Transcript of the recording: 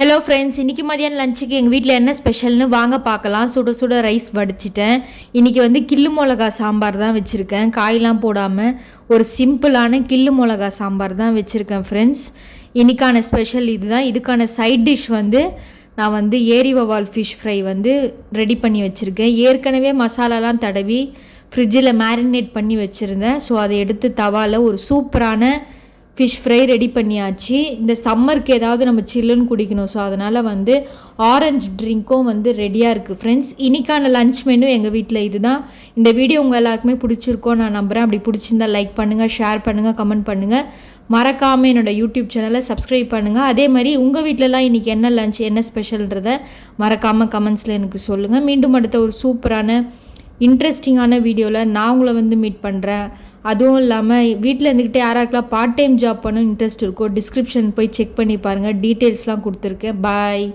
Hello friends இன்றைக்கி மதியானம் லஞ்சுக்கு எங்கள் வீட்டில் என்ன ஸ்பெஷல்னு வாங்க பார்க்கலாம். சுட சுட ரைஸ் வடிச்சிட்டேன். இன்றைக்கி வந்து கில்லு மிளகா சாம்பார் தான் வச்சுருக்கேன். காயெலாம் போடாமல் ஒரு சிம்பிளான கில்லு மிளகா சாம்பார் தான் வச்சுருக்கேன் ஃப்ரெண்ட்ஸ் இன்றைக்கான ஸ்பெஷல் இதுதான். இதுக்கான சைட் டிஷ் வந்து நான் வந்து ஏரி வவால் ஃபிஷ் ஃப்ரை வந்து ரெடி பண்ணி வச்சுருக்கேன். ஏற்கனவே மசாலாலாம் தடவி ஃப்ரிட்ஜில் மேரினேட் பண்ணி வச்சுருந்தேன். ஸோ அதை எடுத்து தவாவில் ஒரு சூப்பரான ஃபிஷ் ஃப்ரை ரெடி பண்ணியாச்சு. இந்த சம்மருக்கு ஏதாவது நம்ம சில்லுன்னு குடிக்கணும். ஸோ அதனால் வந்து ஆரஞ்சு ட்ரிங்க்கும் வந்து ரெடியாக இருக்குது ஃப்ரெண்ட்ஸ் இன்னைக்கான லஞ்ச் மெனு எங்கள் வீட்டில் இதுதான். இந்த வீடியோ உங்கள் எல்லாருக்குமே பிடிச்சிருக்கோம் நான் நம்புகிறேன் அப்படி பிடிச்சிருந்தா லைக் பண்ணுங்கள் ஷேர் பண்ணுங்கள் கமெண்ட் பண்ணுங்கள் மறக்காமல் என்னோடய யூடியூப் சேனலை சப்ஸ்கிரைப் பண்ணுங்கள் அதே மாதிரி உங்கள் வீட்டிலலாம் இன்றைக்கி என்ன லஞ்ச் என்ன ஸ்பெஷல்ன்றதை மறக்காமல் கமெண்ட்ஸில் எனக்கு சொல்லுங்கள் மீண்டும் அடுத்த ஒரு சூப்பரான இன்ட்ரெஸ்டிங்கான வீடியோவில் நான் உங்களை வந்து மீட் பண்ணுறேன் அதுவும் இல்லாமல் வீட்டில் இருந்துக்கிட்டே யாராருக்கெல்லாம் பார்ட் டைம் ஜாப் பண்ண இன்ட்ரெஸ்ட் இருக்கோ டிஸ்கிரிப்ஷன் போய் செக் பண்ணி பாருங்கள் டீட்டெயில்ஸ்லாம் கொடுத்துருக்கேன். பாய்